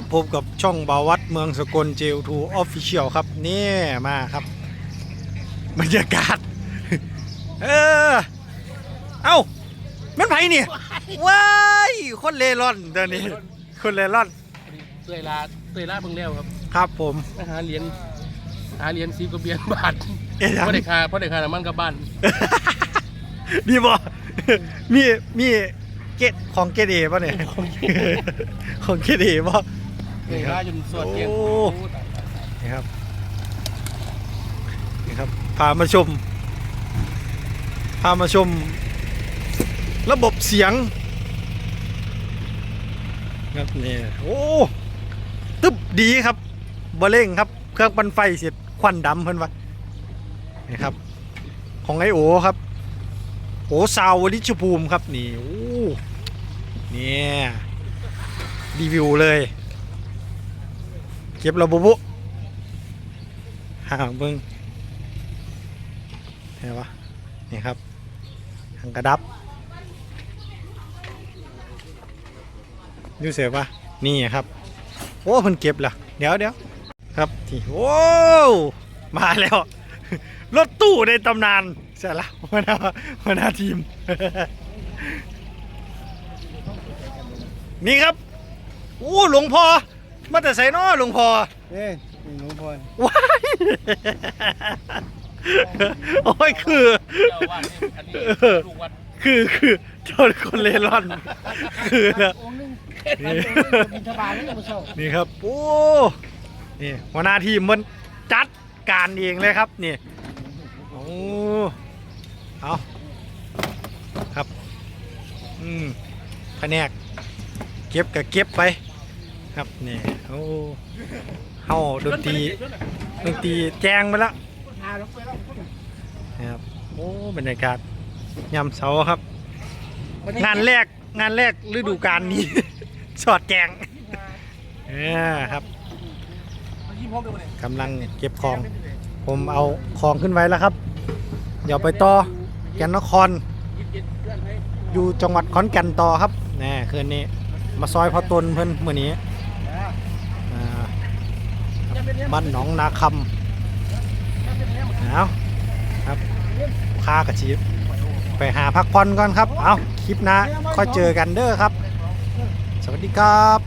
บผมกับช่องบาวัดเมืองสกลเจลทูออฟฟิเชียลครับ นี่ มาครับ บรรยากาศ เออ เอ้าแมันไผนี่ว้ายคนเล่ร่อนเดี๋ยวนี้ คนเล่ร่อนเตยลาเตยลาเบิ่งแล้วครับครับผมไปหาเหรียญหาเหรียญซีกระเบียนบาทเอ๊ะยังเพราะเด็กคาเพราะเด็กคาน้ำมันกลับบ้านมีบ่มีมีเกตของเกตเอป่ะเนี่ยของเกตเอป่ะ เตยลาจนสวดเที่ยงโอ้โอ้ตายนี่ครับนี่ครับพามาชม พามาชม ระบบเสียงครับนี่โอ้ตึบดีครับบเร่งครับ เครื่องปั่นไฟเสร็จควันดำเพิ่นวะนี่ครับ ของไอโอครับโอซาวลิชภูมิครับนี่โอ้เนี่ยรีวิวเลย เก็บเระบบบุห่างเบิ้งเห็นปะนี่ครับหางกระดับดูเสียปะนี่ครับ โอ้เพิ่นเก็บละเดี๋ยวเดี๋ยวครับที่โอ้มาแล้ว รถตู้ในตำนานเสร็จละหัวหน้าหัวหน้าทีม นี่ครับ โอ้หลวงพ่อ มาแต่ใส่นอหลวงพ่อเอ้ยหลวงพ่อว้ายโอ้ยคือ เจ้าว่านี่อันนี้ลูกวัดคือคือเจ้าคนเล่ร่อน คือนะองค์นึงอันองค์นึงบินทบาทนี่มาเช่านี่ครับโอ้นี่หัวหน้าทีมมันจัดการเองเลยครับนี่โอ้เอาครับอืมแผนกเก็บกับเก็บไป ครับนี่โอ้เฮาดนตรีดนตรีแจ้งไปแล้วพาลงไปแล้วนะครับโอ้บรรยากาศยามเสาร์ครับ งานแรกงานแรกฤดูกาลนี้ สอดแจงเออครับยี่ห้อเดียวกันเลยกำลังเก็บของ ผมเอาของขึ้นไว้แล้วครับ เดี๋ยวไปต่อแก่นนครยี่สิบเจ็ดเดือนให้อยู่จังหวัดขอนแก่นต่อครับแน่คืนนี้มาซอยพอตนเพิ่นมื้อนี้อ่า บ้านหนองนาคำเอาครับพากระชีพไปหาพักผ่อนก่อนครับ เอาคลิปหน้าค่อยเจอกันเด้อครับ สวัสดีครับ